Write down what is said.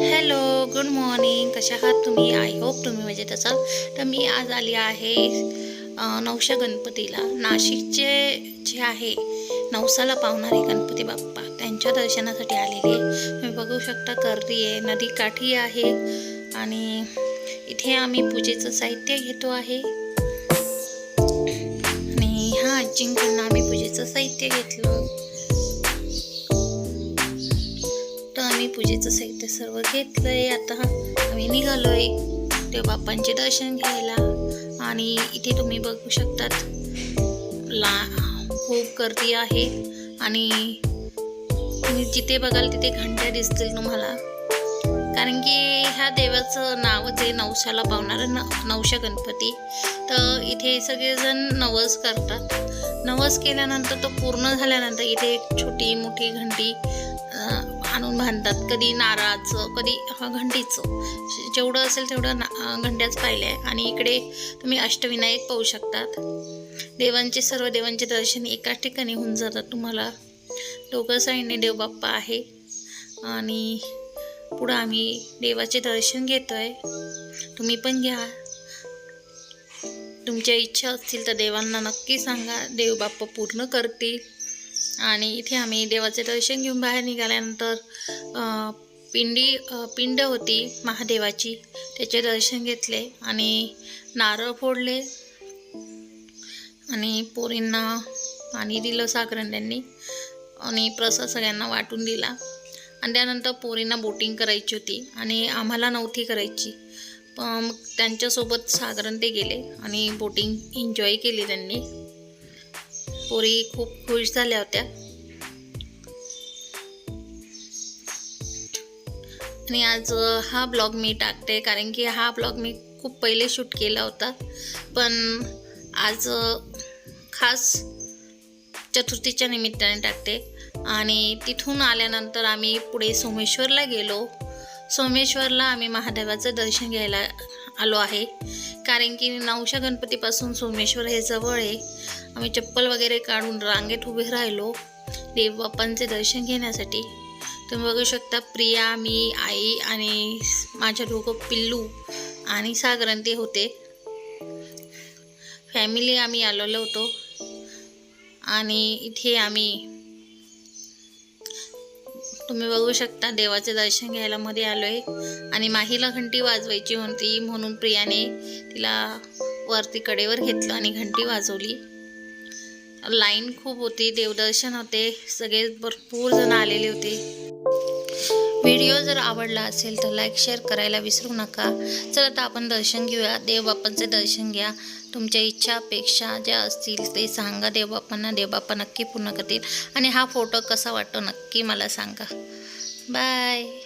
Hello good morning कशा आहात तुम्ही? आय होप तुम्ही मजेत असाल. तर मी आज आली आहे नवशा गणपतीला. नाशिकचे जे आहे नवसाला पावणारे गणपती बाप्पा त्यांच्या दर्शनासाठी आलेले तुम्ही बघू शकता गर्दी आहे नदी काठी आहे आणि इथे आम्ही पूजेचं साहित्य घेतो आहे. आणि ह्या आजींकडनं आम्ही पूजेचं साहित्य घेतलं. मी आम्ही पूजेचं साहित्य सर्व घेतलंय. आता आम्ही निघालोय देव बाप्पांचे दर्शन घ्यायला. आणि इथे तुम्ही बघू शकतात ला खूप गर्दी आहे. आणि तुम्ही जिथे बघाल तिथे घंट्या दिसतील तुम्हाला. कारण की ह्या देवाचं नावच आहे नवसाला पावणारं न नवशा गणपती तर इथे सगळेजण नवस करतात. नवस केल्यानंतर तो पूर्ण झाल्यानंतर इथे एक छोटी मोठी घंटी आणून बांधतात. कधी नारळाचं कधी हा, घंटीचं. जेवढं असेल तेवढं ना अं, घंट्याच पाहिलं. आहे आणि इकडे तुम्ही अष्टविनायक पाहू शकतात. देवांचे सर्व देवांचे दर्शन एकाच ठिकाणी होऊन जातात तुम्हाला. डोकं साईडने देवबाप्पा आहे. आणि पुढं आम्ही देवाचे दर्शन घेतो आहे तुम्ही पण घ्या. तुमच्या इच्छा असतील तर देवांना नक्की सांगा. देवबाप्पा पूर्ण करतील. आणि इथे आम्ही देवाचे दर्शन घेऊन बाहेर निघाल्यानंतर पिंडी पिंड होती महादेवाची. त्याचे दर्शन घेतले आणि नारळ फोडले. आणि पोरींना पाणी दिलं साखरंड्यांनी आणि प्रसाद सगळ्यांना वाटून दिला. आणि त्यानंतर पोरींना बोटिंग करायची होती आणि आम्हाला नव्हती करायची. पण मग त्यांच्यासोबत सागरण ते गेले आणि बोटिंग एन्जॉय केली त्यांनी. पोरी खूप खुश झाल्या होत्या. आणि आज हा ब्लॉग मी टाकते कारण की हा ब्लॉग मी खूप पहिले शूट केला होता. पण आज खास चतुर्थीच्या निमित्ताने टाकते. आणि तिथून आल्यानंतर आम्ही पुढे सोमेश्वरला गेलो. सोमेश्वरला आम्ही महादेवाचं दर्शन घ्यायला आलो आहे. कारण की नवशा गणपतीपासून सोमेश्वर हे जवळ आहे. आम्ही चप्पल वगैरे काढून रांगेत उभे राहिलो देवबाप्पांचे दर्शन घेण्यासाठी. तुम्ही बघू शकता प्रिया मी आई आणि माझ्या दोघं पिल्लू आणि सागरन ते होते. फॅमिली आम्ही आलेलो होतो. आणि इथे आम्ही तुम्ही बघू शकता देवाचे दर्शन घ्यायला मध्ये आलो आहे आणि माहीला घंटी वाजवायची होती म्हणून प्रियाने तिला वरती कडेवर घेतलं आणि घंटी वाजवली. लाईन खूप होती देवदर्शन होते सगळे भरपूर जण आलेले होते. व्हिडिओ जर आवडला असेल तर लाईक शेअर करायला विसरू नका. चला आता आपण दर्शन घेऊया. देव बाप्पांचे दर्शन घ्या. तुमच्या इच्छा अपेक्षा ज्या असतील ते सांगा देवबाप्पांना देवबाप्पा नक्की पूर्ण करतील. आणि हा फोटो कसा वाटतो नक्की मला सांगा. बाय.